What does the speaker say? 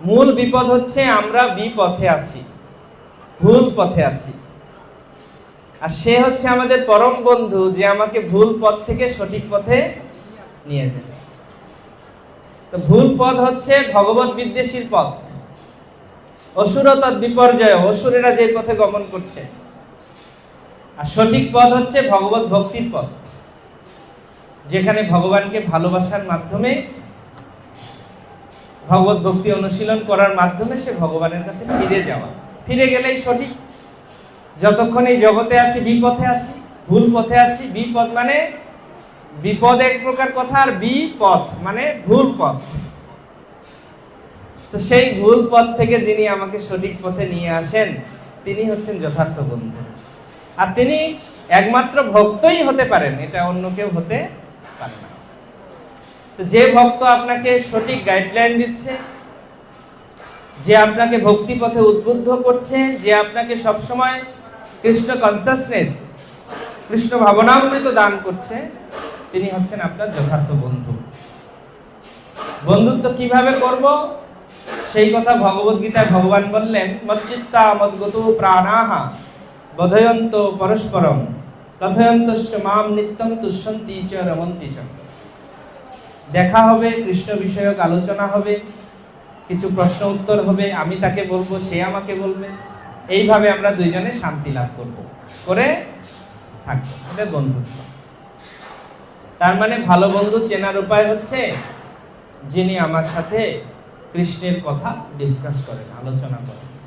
মূল বিপদ হচ্ছে আমরা বিপথে আছি, ভুল পথে আছি। আর সে হচ্ছে আমাদের পরম বন্ধু যে আমাকে ভুল পথ থেকে সঠিক পথে নিয়ে যাবে তো ভুল পথ হচ্ছে ভগবত বিদ্বেষীর পথ। অসুরতার বিপর্যয়, অসুরেরা যে পথে গমন করছে। আর সঠিক পথ হচ্ছে ভগবত ভক্তির পথ, যেখানে ভগবানকে ভালোবাসার মাধ্যমে ভগবত ভক্তি অনুশীলন করার মাধ্যমে সে ভগবানের কাছে ফিরে যাওয়া। ফিরে গেলেই সঠিক। যতক্ষণ এই জগতে আছি, বিপথে আছি, ভুল পথে আছি, বিপদ মানে বিপদ এক প্রকার কথা আর বিপথ মানে ভুল পথ। তো সেই ভুল পথ থেকে যিনি আমাকে সঠিক পথে নিয়ে আসেন, তিনি হচ্ছেন যথার্থ বন্ধু। আর তিনি একমাত্র ভক্তই হতে পারেন, এটা অন্য কেউ হতে পারে না। যে ভক্ত আপনাকে সঠিক গাইডলাইন দিচ্ছে, যে আপনাকে ভক্তি পথে উদ্বুদ্ধ করছে, যে আপনাকে সবসময় কৃষ্ণ কনসাসনেস কৃষ্ণ ভাবনামৃত দান করছে, তিনি হচ্ছেন আপনার যথার্থ বন্ধু। বন্ধুত্ব কীভাবে করব? সেই কথা ভগবত গীতায় ভগবান বললেন, মচ্চিত্তা মদ্গত প্রাণাহা, বোধয়ন্ত পরস্পরম কথয়ন্ত মাম নিত্যম তুষ্যন্তি চ রমন্তি চ। দেখা হবে, কৃষ্ণ বিষয়ক আলোচনা হবে, কিছু প্রশ্ন উত্তর হবে, আমি তাকে বলব, সে আমাকে বলবে। এইভাবে আমরা দুইজনে শান্তি লাভ করব। করে থাকব। বন্ধুত্ব। তার মানে ভালো বন্ধু চেনার উপায় হচ্ছে যিনি আমার সাথে কৃষ্ণের কথা ডিসকাস করেন, আলোচনা করেন।